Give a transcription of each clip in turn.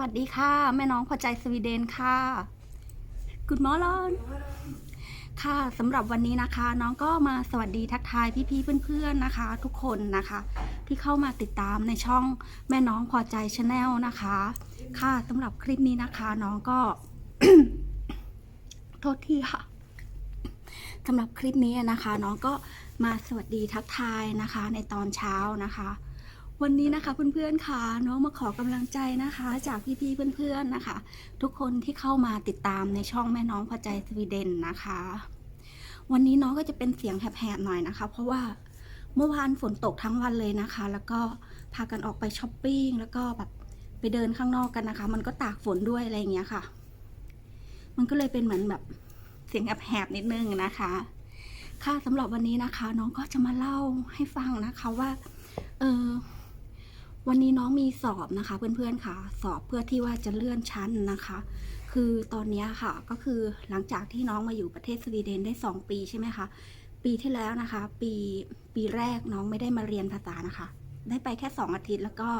สวัสดีค่ะ แม่น้องพอใจสวีเดนค่ะ Good morning ค่ะสำหรับวันนี้นะคะ น้องก็มาสวัสดีทักทายพี่ๆเพื่อนๆนะคะ ทุกคนนะคะ ที่เข้ามาติดตามในช่องแม่น้องพอใจชาแนลนะคะ ค่ะสำหรับคลิปนี้นะคะ น้องก็ โทษทีค่ะสำหรับคลิปนี้นะคะ น้องก็มาสวัสดีทักทายนะคะ ในตอนเช้านะคะ วันนี้นะคะเพื่อนๆค่ะน้องมาขอกำลังใจนะคะ จากพี่ๆเพื่อนๆนะคะ ทุกคนที่เข้ามาติดตามในช่องแม่น้องพอใจสวีเดนนะคะ วันนี้น้องก็จะเป็นเสียงแหบๆหน่อยนะคะ เพราะว่าเมื่อวานฝนตกทั้งวันเลยนะคะ แล้วก็พากันออกไปช้อปปิ้งแล้วก็แบบไปเดินข้างนอกกันนะคะ มันก็ตากฝนด้วยอะไรอย่างเงี้ยค่ะ มันก็เลยเป็นเหมือนแบบเสียงแหบๆนิดนึงนะคะ ค่ะสำหรับวันนี้นะคะ น้องก็จะมาเล่าให้ฟังนะคะว่า เออ วันนี้น้องมีสอบนะคะเพื่อนๆค่ะ สอบเพื่อที่ว่าจะเลื่อนชั้นนะคะ คือตอนนี้ค่ะก็คือหลังจากที่น้องมาอยู่ประเทศสวีเดนได้ 2 ปีใช่ไหมคะปีที่แล้วนะคะ ปีปีแรกน้องไม่ได้มาเรียนภาษานะคะ ได้ไปแค่ 2 อาทิตย์แล้วก็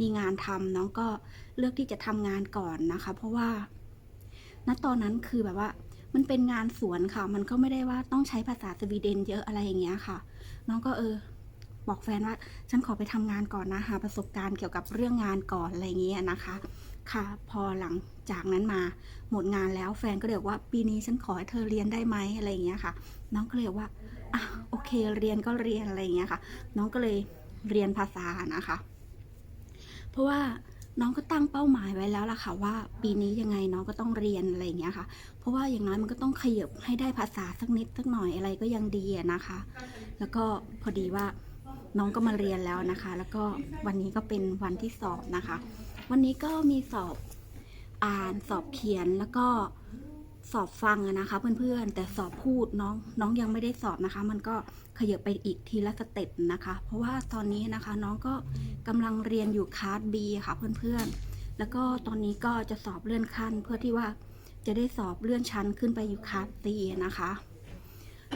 มีงานทำน้องก็เลือกที่จะทำงานก่อนนะคะ เพราะว่าณตอนนั้นคือแบบว่ามันเป็นงานสวนค่ะ มันก็ไม่ได้ว่าต้องใช้ภาษาสวีเดนเยอะอะไรอย่างเงี้ยค่ะ น้องก็เออ บอกแฟนว่า ฉันขอไปทำงานก่อนนะหาประสบการณ์เกี่ยวกับเรื่องงานก่อนอะไรอย่างเงี้ยนะคะ ค่ะ พอหลังจากนั้นมาหมดงานแล้วแฟนก็เลยบอกว่าปีนี้ฉันขอให้เธอเรียนได้ไหมอะไรอย่างเงี้ยค่ะ น้องก็เลยกว่าอะโอเคเรียนก็เรียนอะไรอย่างเงี้ยค่ะ น้องก็เลยเรียนภาษานะคะ เพราะว่าน้องก็ตั้งเป้าหมายไว้แล้วล่ะค่ะ ว่าปีนี้ยังไงน้องก็ต้องเรียนอะไรอย่างเงี้ยค่ะ เพราะว่าอย่างน้อยมันก็ต้องขยับให้ได้ภาษาสักนิดสักหน่อยอะไรก็ยังดีนะคะ แล้วก็พอดีว่า น้องก็มาเรียนแล้วนะคะ แล้วก็วันนี้ก็เป็นวันที่สอบนะคะ วันนี้ก็มีสอบอ่านสอบเขียนแล้วก็สอบฟังนะคะ เพื่อนๆ แต่สอบพูดน้องน้องยังไม่ได้สอบนะคะ มันก็ขยับไปอีกทีละสเต็ปนะคะ เพราะว่าตอนนี้นะคะน้องก็กำลังเรียนอยู่คลาส B ค่ะเพื่อนๆ แล้วก็ตอนนี้ก็จะสอบเลื่อนขั้น เพื่อที่ว่าจะได้สอบเลื่อนชั้นขึ้นไปอยู่คลาส C นะคะ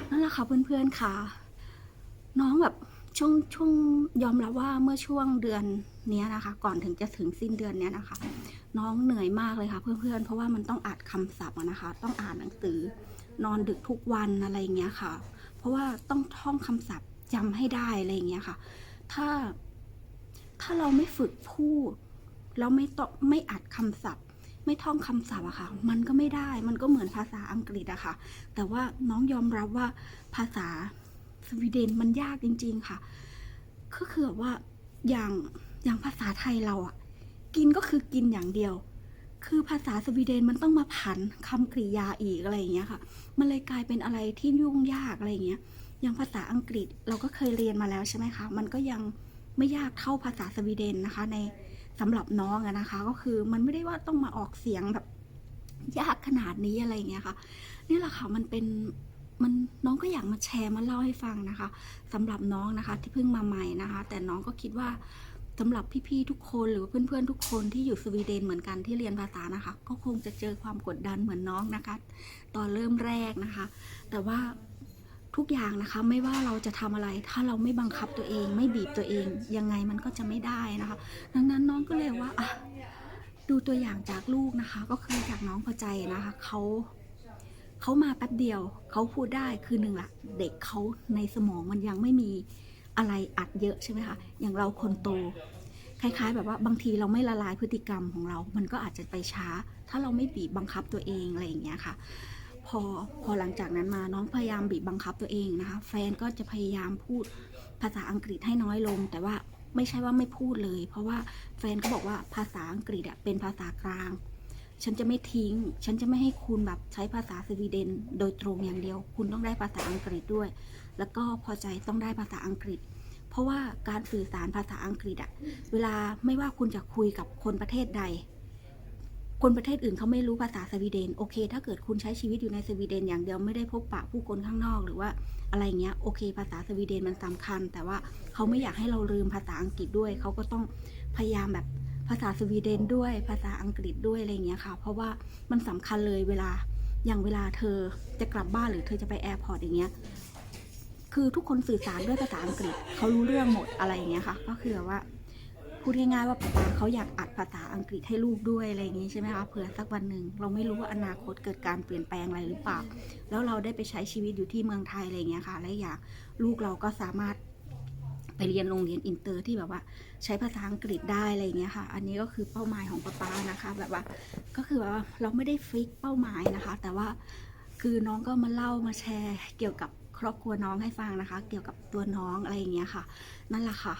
นั่นแหละค่ะเพื่อนๆค่ะ น้องแบบ ช่วงช่วงยอมรับว่าเมื่อช่วงเดือนนี้นะคะ ก่อนถึงจะถึงสิ้นเดือนเนี้ยนะคะ น้องเหนื่อยมากเลยค่ะ เพื่อนๆ เพราะว่ามันต้องอ่านคำศัพท์นะคะ ต้องอ่านหนังสือนอนดึกทุกวันอะไรอย่างเงี้ยค่ะ เพราะว่าต้องท่องคำศัพท์จำให้ได้อะไรอย่างเงี้ยค่ะ ถ้าถ้าเราไม่ฝึกพูดแล้วไม่ต้องไม่อัดคำศัพท์ ไม่ท่องคำศัพท์อะค่ะ มันก็ไม่ได้มันก็เหมือนภาษาอังกฤษอะค่ะ แต่ว่าน้องยอมรับว่าภาษา สวีเดนมันยากจริง ๆ ค่ะ ก็คือแบบว่าอย่างอย่างภาษาไทยเราอะกินก็คือกินอย่างเดียว คือภาษาสวีเดนมันต้องมาผันคำกริยาอีกอะไรอย่างเงี้ยค่ะ มันเลยกลายเป็นอะไรที่ยุ่งยากอะไรอย่างเงี้ย อย่างภาษาอังกฤษเราก็เคยเรียนมาแล้วใช่ไหมคะ มันก็ยังไม่ยากเท่าภาษาสวีเดนนะคะ ในสำหรับน้องอะนะคะ ก็คือมันไม่ได้ว่าต้องมาออกเสียงแบบยากขนาดนี้อะไรอย่างเงี้ยค่ะ นี่แหละค่ะมันเป็น มันน้องก็อยากมาแชร์มาเล่าให้ฟังนะคะสำหรับน้องนะคะที่เพิ่งมาใหม่นะคะ แต่น้องก็คิดว่าสำหรับพี่ๆทุกคนหรือว่าเพื่อนๆทุกคนที่อยู่สวีเดนเหมือนกันที่เรียนภาษานะคะ ก็คงจะเจอความกดดันเหมือนน้องนะคะ ตอนเริ่มแรกนะคะ แต่ว่าทุกอย่างนะคะไม่ว่าเราจะทำอะไรถ้าเราไม่บังคับตัวเอง ไม่บีบตัวเอง ยังไงมันก็จะไม่ได้นะคะ ดังนั้นน้องก็เลยว่าอะดูตัวอย่างจากลูกนะคะ ก็คือจากน้องพอใจนะคะเขา เขามาแป๊บเดียว เขาพูดได้คือหนึ่งละเด็กเขาในสมองมันยังไม่มีอะไรอัดเยอะใช่ไหมคะอย่างเราคนโต คล้าย ๆ แบบว่าบางทีเราไม่ละลายพฤติกรรมของเรา มันก็อาจจะไปช้า ถ้าเราไม่บีบบังคับตัวเองอะไรอย่างเงี้ยค่ะ พอพอหลังจากนั้นมาน้องพยายามบีบบังคับตัวเองนะคะ แฟนก็จะพยายามพูดภาษาอังกฤษให้น้อยลง แต่ว่าไม่ใช่ว่าไม่พูดเลย เพราะว่าแฟนก็บอกว่าภาษาอังกฤษเป็นภาษากลาง ฉันจะไม่ทิ้ง ฉันจะไม่ให้คุณแบบใช้ภาษาสวีเดน โดยตรงอย่างเดียว คุณต้องได้ภาษาอังกฤษด้วย แล้วก็พอใจต้องได้ภาษาอังกฤษ เพราะว่าการสื่อสารภาษาอังกฤษอะเวลาไม่ว่าคุณจะคุยกับคนประเทศใด คนประเทศอื่นเขาไม่รู้ภาษาสวีเดน โอเค ถ้าเกิดคุณใช้ชีวิตอยู่ในสวีเดนอย่างเดียวไม่ได้พบปะผู้คนข้างนอกหรือว่าอะไรเงี้ย โอเค ภาษาสวีเดนมันสำคัญ แต่ว่าเขาไม่อยากให้เราลืมภาษาอังกฤษด้วย เขาก็ต้องพยายามแบบาษาสวีเดนด้วยภาษาอังกฤษด้วยอะไรเงี้ยค่ะ เพราะว่ามันสำคัญเลยเวลาอย่างเวลาเธอจะกลับบ้านหรือเธอจะไปแอร์พอร์ตอย่างเงี้ยคือทุกคนสื่อสารด้วยภาษาอังกฤษเขารู้เรื่องหมดอะไรอย่างเงี้ยค่ะ ก็คือว่าพูดง่ายๆว่าป๊าป๊าเขาอยากอัดภาษาอังกฤษให้ลูกด้วยอะไรอย่างงี้ใช่ไหมคะเผื่อสักวันหนึ่งเราไม่รู้ว่าอนาคตเกิดการเปลี่ยนแปลงอะไรหรือเปล่า แล้วเราได้ไปใช้ชีวิตอยู่ที่เมืองไทยอะไรอย่างเงี้ยค่ะ และอยากลูกเราก็สามารถ เรียนโรงเรียนอินเตอร์ที่แบบว่า ใช้ภาษาอังกฤษได้อะไรอย่างเงี้ยค่ะ อันนี้ก็คือเป้าหมายของป๊าป๊านะคะ แบบว่าก็คือว่าเราไม่ได้ฟิกเป้าหมายนะคะ แต่ว่าคือน้องก็มาเล่ามาแชร์ เกี่ยวกับครอบครัวน้องให้ฟังนะคะ เกี่ยวกับตัวน้องอะไรอย่างเงี้ยค่ะ นั่นแหละค่ะ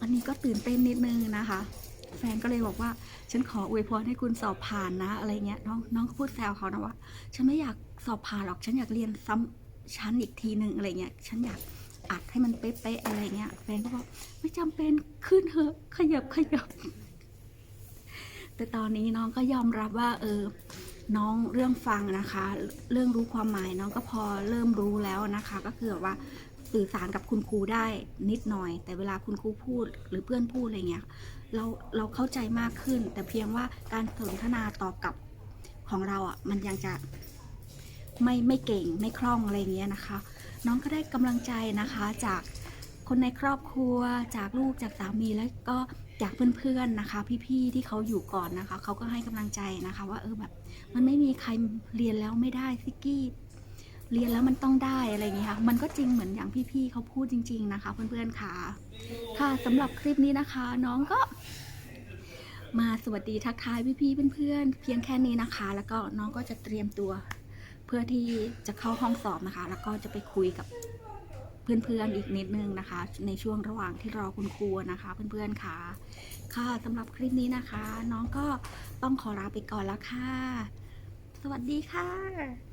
อันนี้ก็ตื่นเต้นนิดนึงนะคะ แฟนก็เลยบอกว่า ฉันขออวยพรให้คุณสอบผ่านนะ อะไรเงี้ยน้องน้องก็พูดแซวเขานะว่า ฉันไม่อยากสอบผ่านหรอก ฉันอยากเรียนซ้ำชั้นอีกทีหนึ่งอะไรเงี้ย ฉันอยาก อัดให้มันเป๊ะๆอะไรเงี้ย แฟนก็บอกไม่จำเป็นขึ้นเถอะขยับขยับ แต่ตอนนี้น้องก็ยอมรับว่า เออ น้องเรื่องฟังนะคะ เรื่องรู้ความหมายน้องก็พอเริ่มรู้แล้วนะคะ ก็คือแบบว่าสื่อสารกับคุณครูได้นิดหน่อย แต่เวลาคุณครูพูดหรือเพื่อนพูดอะไรเงี้ยเราเราเข้าใจมากขึ้น แต่เพียงว่าการสนทนาตอบกลับของเราอะมันยังจะไม่ไม่เก่งไม่คล่องอะไรเงี้ยนะคะ น้องก็ได้กำลังใจนะคะจากคนในครอบครัวจากลูกจากสามีแล้วก็จากเพื่อนๆนะคะ พี่ๆที่เขาอยู่ก่อนนะคะเขาก็ให้กำลังใจนะคะ ว่าเออแบบมันไม่มีใครเรียนแล้วไม่ได้ซิกี้ เรียนแล้วมันต้องได้อะไรอย่างเงี้ยค่ะมันก็จริงเหมือนอย่างพี่ๆเขาพูดจริง ๆ นะคะเพื่อนๆค่ะ ค่ะสำหรับคลิปนี้นะคะ น้องก็มาสวัสดีทักทายพี่ๆเพื่อนๆเพียงแค่นี้นะคะ แล้วก็น้องก็จะเตรียมตัว เพื่อที่จะเข้าห้องสอบนะคะ แล้วก็จะไปคุยกับเพื่อนๆอีกนิดนึงนะคะ ในช่วงระหว่างที่รอคุณครูนะคะเพื่อนๆค่ะค่ะสำหรับคลิปนี้นะคะ น้องก็ต้องขอลาไปก่อนแล้วค่ะ สวัสดีค่ะ